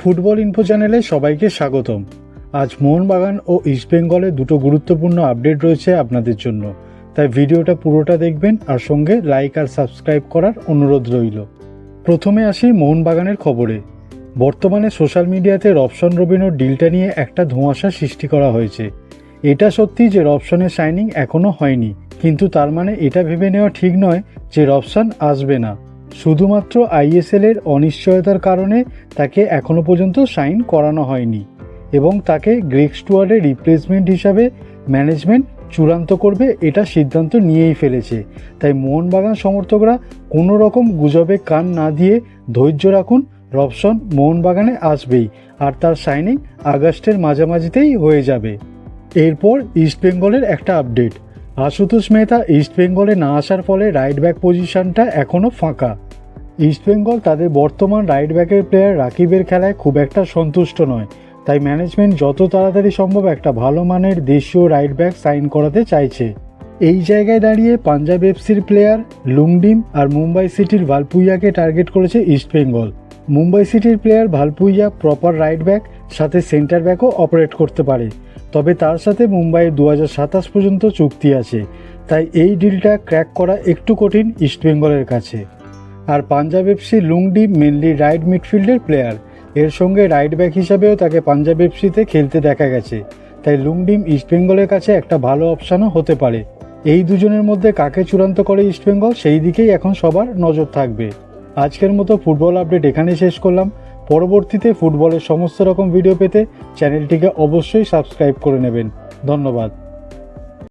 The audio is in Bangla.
ফুটবল ইনফো চ্যানেলে সবাইকে স্বাগতম। আজ মোহনবাগান ও ইস্টবেঙ্গলের দুটো গুরুত্বপূর্ণ আপডেট রয়েছে আপনাদের জন্য। তাই ভিডিওটা পুরোটা দেখবেন, আর সঙ্গে লাইক আর সাবস্ক্রাইব করার অনুরোধ রইল। প্রথমে আসি মোহনবাগানের খবরে। বর্তমানে সোশ্যাল মিডিয়াতে রবশন রবিনোর ডিলটা নিয়ে একটা ধোঁয়াশা সৃষ্টি করা হয়েছে। এটা সত্যি যে রবশনের সাইনিং এখনও হয়নি, কিন্তু তার মানে এটা ভেবে নেওয়া ঠিক নয় যে রবশন আসবে না। শুধুমাত্র আইএসএল এর অনিশ্চয়তার কারণে তাকে এখনও পর্যন্ত সাইন করানো হয়নি এবং তাকে গ্রেক স্টুয়ার্ডের রিপ্লেসমেন্ট হিসাবে ম্যানেজমেন্ট চূড়ান্ত করবে এটা সিদ্ধান্ত নিয়েই ফেলেছে। তাই মোহনবাগান সমর্থকরা কোনো রকম গুজবে কান না দিয়ে ধৈর্য রাখুন, রবসন মোহনবাগানে আসবেই আর তার সাইনিং আগস্টের মাঝামাঝিতেই হয়ে যাবে। এরপর ইস্টবেঙ্গলের একটা আপডেট আশুতোষ মেহতা ইস্টবেঙ্গলে না আসার ফলে রাইট ব্যাক পজিশনটা এখনও ফাঁকা। ইস্টবেঙ্গল তাদের বর্তমান রাইট ব্যাকের প্লেয়ার রাকিবের খেলায় খুব একটা সন্তুষ্ট নয়। তাই ম্যানেজমেন্ট যত তাড়াতাড়ি সম্ভব একটা ভালো মানের দেশীয় রাইট ব্যাক সাইন করাতে চাইছে। এই জায়গায় দাঁড়িয়ে পাঞ্জাব এফসির প্লেয়ার লুংডিম আর মুম্বাই সিটির ভালপুইয়াকে টার্গেট করেছে ইস্টবেঙ্গল মুম্বাই সিটির player Valpuia proper right back সাথে সেন্টার ব্যাকও অপারেট করতে পারে। তবে তার সাথে মুম্বাইয়ের দু পর্যন্ত চুক্তি আছে। তাই এই ডিলটা ক্র্যাক করা একটু কঠিন ইস্টবেঙ্গলের কাছে। আর Punjab FC Lungdi mainly right মিডফিল্ডের player. এর সঙ্গে রাইট ব্যাক হিসাবেও তাকে পাঞ্জাব এফসিতে খেলতে দেখা গেছে। তাই লুংডিম ইস্টবেঙ্গলের কাছে একটা ভালো অপশানও হতে পারে। এই দুজনের মধ্যে কাকে চূড়ান্ত করে ইস্টবেঙ্গল সেই দিকেই এখন সবার নজর থাকবে। আজকের মতো ফুটবল আপডেট এখানেই শেষ করলাম। পরবর্তীতে ফুটবলের সমস্ত রকম ভিডিও পেতে চ্যানেলটিকে অবশ্যই সাবস্ক্রাইব করে নেবেন। ধন্যবাদ।